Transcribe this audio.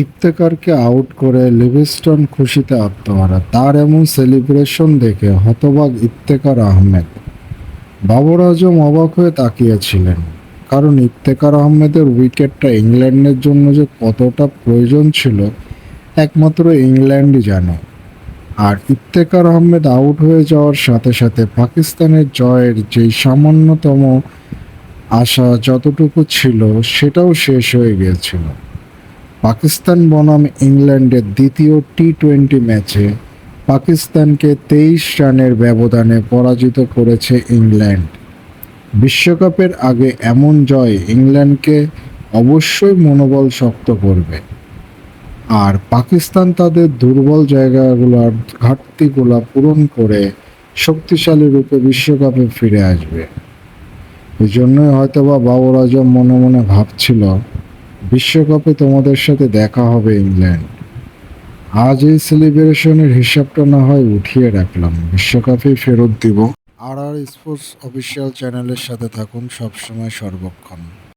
ইফতেকারকে out করে লিভিস্টন খুশিতে আত্মহারা। তার এমন সেলিব্রেশন দেখে হতবাক ইফতেকার আহমেদ। বাবর আজম অবাক হয়ে তাকিয়েছিলেন। কারণ ইফতেকার আহমেদের উইকেটটা ইংল্যান্ডের জন্য যে কতটা প্রয়োজন ছিল, একমাত্র ইংল্যান্ডই জানে। আর ইফতেকার আহমেদ আউট হয়ে যাওয়ার সাথে সাথে পাকিস্তানের জয়ের যেই সামান্যতম আশা যতটুকু ছিল, সেটাও শেষ হয়ে গিয়েছিল। পাকিস্তান বনাম ইংল্যান্ডের দ্বিতীয় টি টোয়েন্টি ম্যাচে পাকিস্তানকে তেইশ রানের ব্যবধানে পরাজিত করেছে ইংল্যান্ড। বিশ্বকাপের আগে এমন জয় ইংল্যান্ডকে অবশ্যই মনোবল শক্ত করবে। আর পাকিস্তান তাদের দুর্বল জায়গাগুলোর ঘাটতিগুলো পূরণ করে শক্তিশালী রূপে বিশ্বকাপে ফিরে আসবে। এই জন্যই হয়তোবা বাবর আজম মনে মনে ভাবছিল বিশ্বকাপে তোমাদের সাথে দেখা হবে ইংল্যান্ড। আজ এই সেলিব্রেশনের হিসাবটা না হয় উঠিয়ে রাখলাম। বিশ্বকাপে ফেরত দিব। আর আর স্পোর্টস অফিসিয়াল চ্যানেলের সাথে থাকুন সবসময় সর্বক্ষণ।